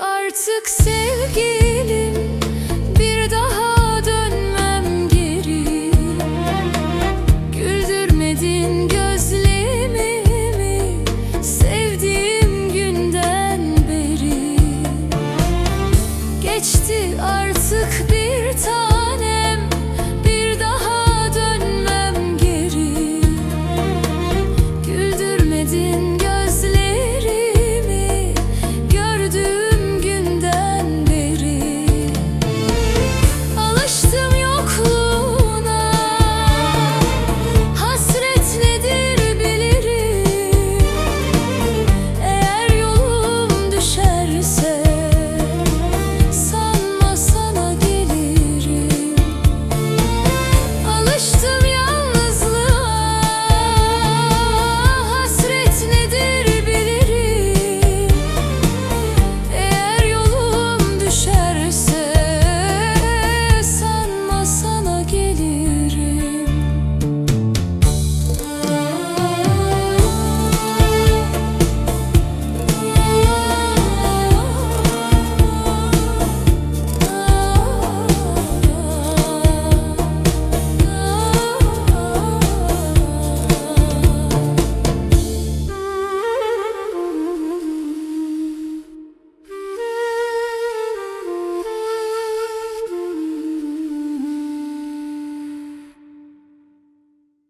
Artık sevgilim Bir daha dönmem geri. Güldürmedin gözlerimi Sevdiğim günden beri. Geçti artık